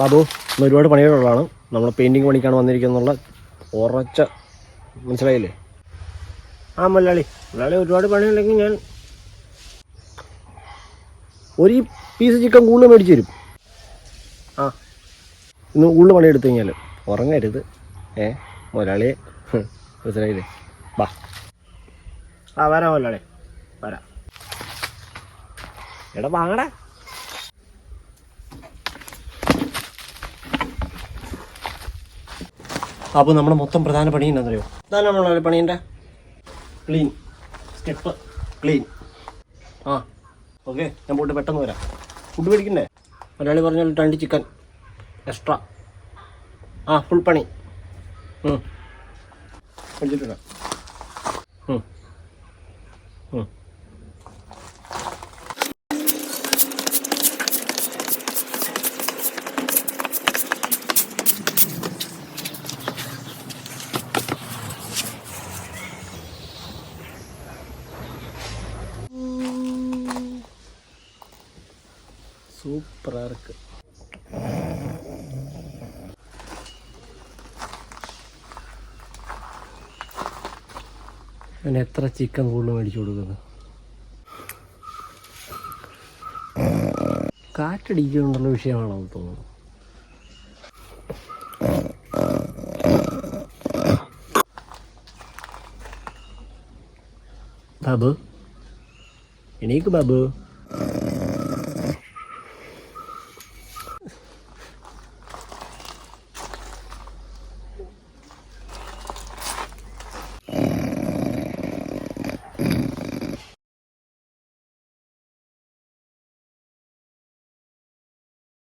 ബാബു ഇന്ന് ഒരുപാട് പണികളുള്ളതാണ്. നമ്മൾ പെയിന്റിങ് പണിക്കാണ് വന്നിരിക്കുന്നുള്ള ഉറച്ച മനസ്സിലായില്ലേ? ആ മലയാളി മലയാളി ഒരുപാട് പണിയുണ്ടെങ്കിൽ ഞാൻ ഒരു പീസ് ചിക്കൻ കൂടുതൽ മേടിച്ച് തരും. ആ ഇന്ന് കൂടുതൽ പണിയെടുത്തു കഴിഞ്ഞാൽ ഉറങ്ങരുത്. ഏ മുതലാളിയെ മനസ്സിലായില്ലേ? ബാ ആ വരാം മുതലാളി വരാം. എടാ വാങ്ങടാ. അപ്പോൾ നമ്മുടെ മൊത്തം പ്രധാന പണി എന്നറിയോ ഇതാണ് നമ്മളെ പണീന്റെ ക്ലീൻ സ്റ്റെപ്പ് ക്ലീൻ ആ ഓക്കെ ഞാൻ പോയിട്ട് പെട്ടെന്ന് വരാം. ഫുഡ് മേടിക്കണ്ടേ? മലയാളി പറഞ്ഞാൽ രണ്ട് ചിക്കൻ എക്സ്ട്രാ ആ ഫുൾ പണി. ഉം. സൂപ്പറാ இருக்குது പിന്നെ എത്ര ചിക്കൻ കൂടുതൽ മേടിച്ചു കൊടുക്കുന്നത്? വിഷയമാണോ എന്ന് തോന്നുന്നു. ബാബു എണീക്ക് ബാബു.